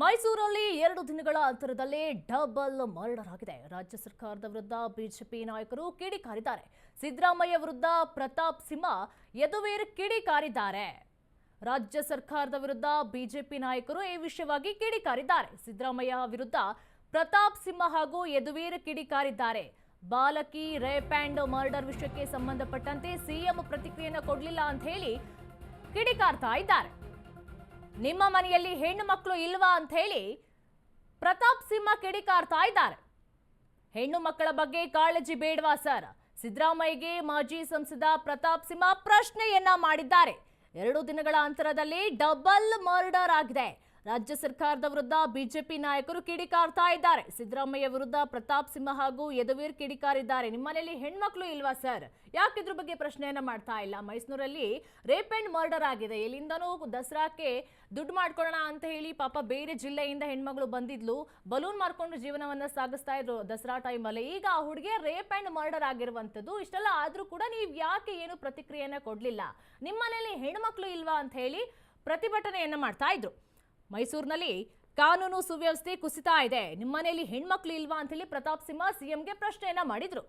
ಮೈಸೂರಲ್ಲಿ ಎರಡು ದಿನಗಳ ಅಂತರದಲ್ಲಿ ಡಬಲ್ ಮರ್ಡರ್ ಆಗಿದೆ ರಾಜ್ಯ ಸರ್ಕಾರದ ವಿರುದ್ಧ ಬಿಜೆಪಿ ನಾಯಕರು ಕಿಡಿಕಾರಿದ್ದಾರೆ ಸಿದ್ದರಾಮಯ್ಯ ವಿರುದ್ಧ ಪ್ರತಾಪ್ ಸಿಂಹ ಯದುವೀರ್ ಕಿಡಿಕಾರಿದ್ದಾರೆ ರಾಜ್ಯ ಸರ್ಕಾರದ ವಿರುದ್ಧ ಬಿಜೆಪಿ ನಾಯಕರು ಈ ವಿಷಯವಾಗಿ ಕಿಡಿಕಾರಿದ್ದಾರೆ ಸಿದ್ದರಾಮಯ್ಯ ವಿರುದ್ಧ ಪ್ರತಾಪ್ ಸಿಂಹ ಹಾಗೂ ಯದುವೀರ್ ಕಿಡಿಕಾರಿದ್ದಾರೆ ಬಾಲಕಿ ರೇಪ್ ಆ್ಯಂಡ್ ಮರ್ಡರ್ ವಿಷಯಕ್ಕೆ ಸಂಬಂಧಪಟ್ಟಂತೆ ಸಿಎಂ ಪ್ರತಿಕ್ರಿಯೆಯನ್ನು ಕೊಡಲಿಲ್ಲ ಅಂತ ಹೇಳಿ ಕಿಡಿಕಾರ್ತಾ ಇದ್ದಾರೆ. ನಿಮ್ಮ ಮನೆಯಲ್ಲಿ ಹೆಣ್ಣು ಮಕ್ಕಳು ಇಲ್ವಾ ಅಂತ ಹೇಳಿ ಪ್ರತಾಪ್ ಸಿಂಹ ಕಿಡಿಕಾರ್ತಾ ಇದ್ದಾರೆ. ಹೆಣ್ಣು ಮಕ್ಕಳ ಬಗ್ಗೆ ಕಾಳಜಿ ಬೇಡವಾ ಸರ್? ಸಿದ್ದರಾಮಯ್ಯಗೆ ಮಾಜಿ ಸಂಸದ ಪ್ರತಾಪ್ ಸಿಂಹ ಪ್ರಶ್ನೆಯನ್ನ ಮಾಡಿದ್ದಾರೆ. ಎರಡು ದಿನಗಳ ಅಂತರದಲ್ಲಿ ಡಬಲ್ ಮರ್ಡರ್ ಆಗಿದೆ. ರಾಜ್ಯ ಸರ್ಕಾರದ ವಿರುದ್ಧ ಬಿಜೆಪಿ ನಾಯಕರು ಕಿಡಿಕಾರ್ತಾ ಇದ್ದಾರೆ. ಸಿದ್ದರಾಮಯ್ಯ ವಿರುದ್ಧ ಪ್ರತಾಪ್ ಸಿಂಹ ಹಾಗೂ ಯದುವೀರ್ ಕಿಡಿಕಾರಿದ್ದಾರೆ. ನಿಮ್ಮನೇಲಿ ಹೆಣ್ಮಕ್ಳು ಇಲ್ವಾ ಸರ್? ಯಾಕೆ ಇದ್ರ ಬಗ್ಗೆ ಪ್ರಶ್ನೆಯನ್ನ ಮಾಡ್ತಾ ಇಲ್ಲ? ಮೈಸೂರಲ್ಲಿ ರೇಪ್ ಅಂಡ್ ಮರ್ಡರ್ ಆಗಿದೆ. ಎಲ್ಲಿಂದನೂ ದಸರಾಕ್ಕೆ ದುಡ್ಡು ಮಾಡ್ಕೊಳ್ಳೋಣ ಅಂತ ಹೇಳಿ ಪಾಪ ಬೇರೆ ಜಿಲ್ಲೆಯಿಂದ ಹೆಣ್ಮಗಳು ಬಂದಿದ್ಲು. ಬಲೂನ್ ಮಾರ್ಕೊಂಡು ಜೀವನವನ್ನ ಸಾಗಿಸ್ತಾ ಇದ್ರು ದಸರಾ ಟೈಮಲ್ಲಿ. ಈಗ ಆ ಹುಡುಗಿ ರೇಪ್ ಅಂಡ್ ಮರ್ಡರ್ ಆಗಿರುವಂಥದ್ದು. ಇಷ್ಟೆಲ್ಲ ಆದ್ರೂ ಕೂಡ ನೀವು ಯಾಕೆ ಏನು ಪ್ರತಿಕ್ರಿಯೆಯನ್ನ ಕೊಡ್ಲಿಲ್ಲ? ನಿಮ್ಮನೇಲಿ ಹೆಣ್ಮಕ್ಳು ಇಲ್ವಾ ಅಂತ ಹೇಳಿ ಪ್ರತಿಭಟನೆಯನ್ನ ಮಾಡ್ತಾ ಇದ್ರು. ಮೈಸೂರಿನಲ್ಲಿ ಕಾನೂನು ಸುವ್ಯವಸ್ಥೆ ಕುಸಿತಾ ಇದೆ. ನಿಮ್ಮನೇಲಿ ಹೆಣ್ಮಕ್ಳು ಇಲ್ವಾ ಅಂತ ಹೇಳಿ ಪ್ರತಾಪ್ ಸಿಂಹ ಸಿಎಂಗೆ ಪ್ರಶ್ನೆಯನ್ನ ಮಾಡಿದ್ರು.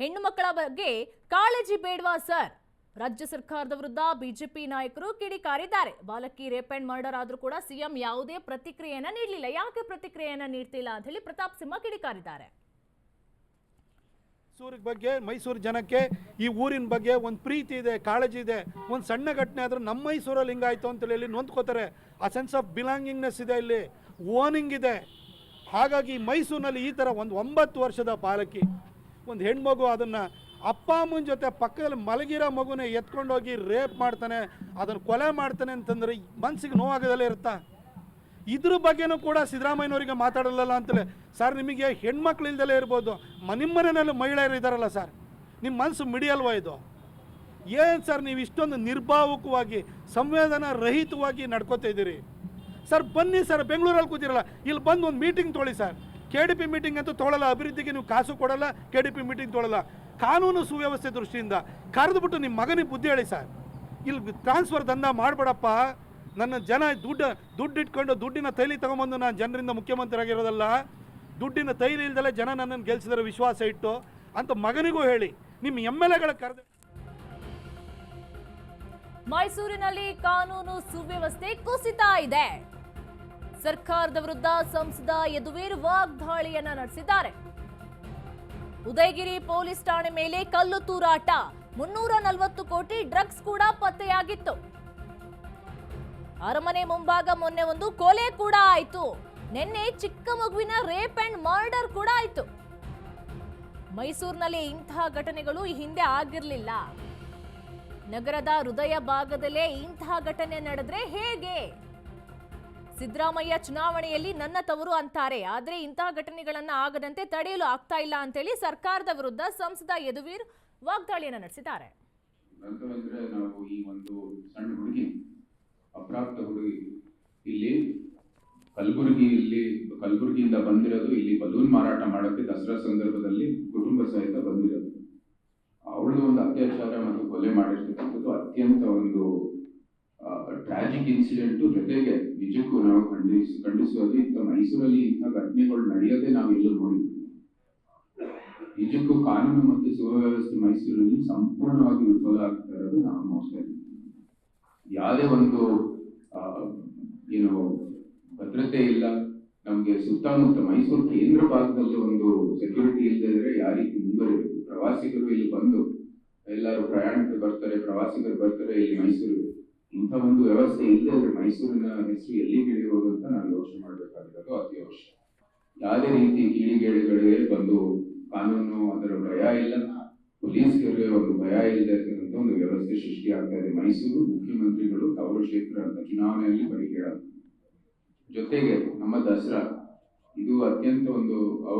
ಹೆಣ್ಣು ಮಕ್ಕಳ ಬಗ್ಗೆ ಕಾಳಜಿ ಬೇಡವಾ ಸರ್? ರಾಜ್ಯ ಸರ್ಕಾರದ ವಿರುದ್ಧ ಬಿಜೆಪಿ ನಾಯಕರು ಕಿಡಿಕಾರಿದ್ದಾರೆ ಬಾಲಕಿ ರೇಪ್ ಅಂಡ್ ಮರ್ಡರ್ ಆದ್ರೂ ಕೂಡ ಸಿಎಂ ಯಾವುದೇ ಪ್ರತಿಕ್ರಿಯೆಯನ್ನ ನೀಡಲಿಲ್ಲ. ಯಾಕೆ ಪ್ರತಿಕ್ರಿಯೆಯನ್ನ ನೀಡ್ತಿಲ್ಲ ಅಂತ ಹೇಳಿ ಪ್ರತಾಪ್ ಸಿಂಹ ಕಿಡಿಕಾರಿದ್ದಾರೆ ಮೈಸೂರಿಗೆ ಬಗ್ಗೆ, ಮೈಸೂರು ಜನಕ್ಕೆ ಈ ಊರಿನ ಬಗ್ಗೆ ಒಂದು ಪ್ರೀತಿ ಇದೆ, ಕಾಳಜಿ ಇದೆ. ಒಂದು ಸಣ್ಣ ಘಟನೆ ಆದರೂ ನಮ್ಮ ಮೈಸೂರಲ್ಲಿ ಹಿಂಗಾಯಿತು ಅಂತೇಳಿ ಇಲ್ಲಿ ನೊಂದ್ಕೋತಾರೆ. ಆ ಸೆನ್ಸ್ ಆಫ್ ಬಿಲಾಂಗಿಂಗ್ನೆಸ್ ಇದೆ ಇಲ್ಲಿ. ಓನಿಂಗ್ ಇದೆ. ಹಾಗಾಗಿ ಮೈಸೂರಿನಲ್ಲಿ ಈ ಥರ ಒಂದು ಒಂಬತ್ತು ವರ್ಷದ ಬಾಲಕಿ ಒಂದು ಹೆಣ್ಮಗು ಅದನ್ನು ಅಪ್ಪ ಅಮ್ಮನ ಜೊತೆ ಪಕ್ಕದಲ್ಲಿ ಮಲಗಿರೋ ಮಗುನೇ ಎತ್ಕೊಂಡೋಗಿ ರೇಪ್ ಮಾಡ್ತಾನೆ, ಅದನ್ನು ಕೊಲೆ ಮಾಡ್ತಾನೆ ಅಂತಂದರೆ ಮನಸ್ಸಿಗೆ ನೋವಾಗದಲ್ಲೇ ಇರುತ್ತಾ? ಇದ್ರ ಬಗ್ಗೆನೂ ಕೂಡ ಸಿದ್ದರಾಮಯ್ಯನವರಿಗೆ ಮಾತಾಡಲ್ಲ ಅಂತಲೇ. ಸರ್, ನಿಮಗೆ ಹೆಣ್ಮಕ್ಳು ಇಲ್ದಲೇ ಇರ್ಬೋದು. ಮ, ನಿಮ್ಮ ಮನೆಯಲ್ಲೂ ಮಹಿಳೆಯರು ಇದ್ದಾರಲ್ಲ ಸರ್. ನಿಮ್ಮ ಮನಸ್ಸು ಮಿಡಿಯಲ್ವಾ ಇದು? ಏನು ಸರ್, ನೀವು ಇಷ್ಟೊಂದು ನಿರ್ಭಾವಕವಾಗಿ, ಸಂವೇದನಾ ರಹಿತವಾಗಿ ನಡ್ಕೋತಾ ಇದ್ದೀರಿ? ಸರ್, ಬನ್ನಿ ಸರ್, ಬೆಂಗಳೂರಲ್ಲಿ ಕೂತಿರಲ್ಲ. ಇಲ್ಲಿ ಬಂದು ಒಂದು ಮೀಟಿಂಗ್ ತೊಗೊಳ್ಳಿ sir. K D P meeting ಅಂತೂ ತೊಳಲ್ಲ. ಅಭಿವೃದ್ಧಿಗೆ ನೀವು ಕಾಸು ಕೊಡಲ್ಲ, ಕೆ ಡಿ ಪಿ ಮೀಟಿಂಗ್ ತೊಳಲ್ಲ. ಕಾನೂನು ಸುವ್ಯವಸ್ಥೆ ದೃಷ್ಟಿಯಿಂದ ಕರೆದುಬಿಟ್ಟು ನಿಮ್ಮ ಮಗನಿಗೆ ಬುದ್ಧಿ ಹೇಳಿ ಸರ್. ಇಲ್ಲಿ ಟ್ರಾನ್ಸ್ಫರ್ ದಂಧ ಮಾಡಬೇಡಪ್ಪ. ನನ್ನ ಜನ ದುಡ್ಡು ದುಡ್ಡು ಇಟ್ಕೊಂಡು ದುಡ್ಡಿನ ತೈಲಿ ತಗೊಂಬಂದು ನಾನು ಜನರಿಂದ ಮುಖ್ಯಮಂತ್ರಿ ಆಗಿರೋದಲ್ಲ ದುಡ್ಡಿನ ತೈಲಿ ಇಲ್ದಲೆ ಜನ ನನ್ನನ್ನು ಗೆಲ್ಸಿದ್ರೆ ವಿಶ್ವಾಸ ಇಟ್ಟು ಅಂತ ಮಗನಿಗೂ ಹೇಳಿ. ನಿಮ್ಮ ಎಂ ಎಲ್ ಎಗಳ ಕರೆದ ಮೈಸೂರಿನಲ್ಲಿ ಕಾನೂನು ಸುವ್ಯವಸ್ಥೆ ಕುಸಿತ ಇದೆ. ಸರ್ಕಾರದ ವಿರುದ್ಧ ಸಂಸದ ಯದುವೀರ್ ವಾಗ್ದಾಳಿಯನ್ನ ನಡೆಸಿದ್ದಾರೆ. ಉದಯಗಿರಿ ಪೊಲೀಸ್ ಠಾಣೆ ಮೇಲೆ ಕಲ್ಲು ತೂರಾಟ. ಮುನ್ನೂರ ನಲವತ್ತು ಕೋಟಿ ಡ್ರಗ್ಸ್ ಕೂಡ ಪತ್ತೆಯಾಗಿತ್ತು. ಅರಮನೆ ಮುಂಭಾಗ ಮೊನ್ನೆ ಒಂದು ಕೊಲೆ ಕೂಡ ಆಯ್ತು. ನಿನ್ನೆ ಚಿಕ್ಕ ಮಗುವಿನ ರೇಪ್ ಅಂಡ್ ಮರ್ಡರ್ ಕೂಡ ಆಯ್ತು. ಮೈಸೂರಿನಲ್ಲಿ ಇಂತಹ ಘಟನೆಗಳು ಈ ಹಿಂದೆ ಆಗಿರಲಿಲ್ಲ. ನಗರದ ಹೃದಯ ಭಾಗದಲ್ಲೇ ಇಂತಹ ಘಟನೆ ನಡೆದ್ರೆ ಹೇಗೆ? ಸಿದ್ದರಾಮಯ್ಯ ಚುನಾವಣೆಯಲ್ಲಿ ನನ್ನ ತವರು ಅಂತಾರೆ. ಆದರೆ ಇಂತಹ ಘಟನೆಗಳನ್ನು ಆಗದಂತೆ ತಡೆಯಲು ಆಗ್ತಾ ಇಲ್ಲ ಅಂತೇಳಿ ಸರ್ಕಾರದ ವಿರುದ್ಧ ಸಂಸದ ಯದುವೀರ್ ವಾಗ್ದಾಳಿಯನ್ನು ನಡೆಸಿದ್ದಾರೆ. ಅಪ್ರಾಪ್ತ ಹುಡುಗಿ. ಇಲ್ಲಿ ಕಲಬುರಗಿ ಇಲ್ಲಿ ಕಲಬುರಗಿಯಿಂದ ಬಂದಿರೋದು ಇಲ್ಲಿ ಬಲೂನ್ ಮಾರಾಟ ಮಾಡೋಕ್ಕೆ ದಸರಾ ಸಂದರ್ಭದಲ್ಲಿ ಕುಟುಂಬ ಸಹಿತ ಬಂದಿರೋದು. ಅವಳದು ಒಂದು ಅತ್ಯಾಚಾರ ಮತ್ತು ಕೊಲೆ ಮಾಡಿರ್ತಕ್ಕಂಥದ್ದು ಅತ್ಯಂತ ಒಂದು ಟ್ರಾಜಿಕ್ ಇನ್ಸಿಡೆಂಟು ಜೊತೆಗೆ ನಿಜಕ್ಕೂ ನಾವು ಖಂಡಿಸ್ ಖಂಡಿಸುವಲ್ಲಿ ಇಂಥ ಮೈಸೂರಲ್ಲಿ ಇಂಥ ಘಟನೆಗಳು ನಡೆಯೋದೇ ನಾವು ಎಲ್ಲೂ ನೋಡಿದ್ವಿ. ನಿಜಕ್ಕೂ ಕಾನೂನು ಮತ್ತು ಸುವ್ಯವಸ್ಥೆ ಮೈಸೂರಲ್ಲಿ ಸಂಪೂರ್ಣವಾಗಿ ವಿಫಲ ಆಗ್ತಾ ಇರೋದು ನಾವು ನೋಡ್ತಾ ಇದ್ದೀವಿ. ಯಾವುದೇ ಒಂದು ಏನು ಭದ್ರತೆ ಇಲ್ಲ. ನಮಗೆ ಸುತ್ತಮುತ್ತ ಮೈಸೂರು ಕೇಂದ್ರ ಭಾಗದಲ್ಲಿ ಒಂದು ಸೆಕ್ಯೂರಿಟಿ ಇಲ್ಲದಿದ್ರೆ ಯಾವ ರೀತಿ ಮುಂದುವರಿಬೇಕು ಪ್ರವಾಸಿಗರು ಇಲ್ಲಿ ಬಂದು ಎಲ್ಲರೂ ಪ್ರಯಾಣಕ್ಕೆ ಬರ್ತಾರೆ, ಪ್ರವಾಸಿಗರು ಬರ್ತಾರೆ ಇಲ್ಲಿ ಮೈಸೂರು ಇಂಥ ಒಂದು ವ್ಯವಸ್ಥೆ ಇಲ್ಲದೆ ಮೈಸೂರಿನ ಹೆಸರು ಎಲ್ಲಿ ಹಿಡಿಯೋದು ಅಂತ ನಾವು ಯೋಚನೆ ಮಾಡಬೇಕಾಗಿರೋದು ಅತಿ ಅವಶ್ಯ ಯಾವುದೇ ರೀತಿ ಕೀಳಿಗೇಡಿಗಳಿಗೆ ಬಂದು ಕಾನೂನು, ಅದರ ಭಯ ಇಲ್ಲ. ಪೊಲೀಸ್ಗೆ ಒಂದು ಭಯ ಇಲ್ಲದೆ ಇರ್ತಕ್ಕಂಥ ಒಂದು ವ್ಯವಸ್ಥೆ ಸೃಷ್ಟಿ ಆಗ್ತಾ ಇದೆ ಮೈಸೂರು ಮುಖ್ಯಮಂತ್ರಿಗಳು ತವರು ಕ್ಷೇತ್ರ ಅಂತ ಚುನಾವಣೆಯಲ್ಲಿ ಬರೀ ಹೇಳೋದು ಜೊತೆಗೆ ನಮ್ಮ ದಸರಾ, ಇದು ಅತ್ಯಂತ ಒಂದು ಅವ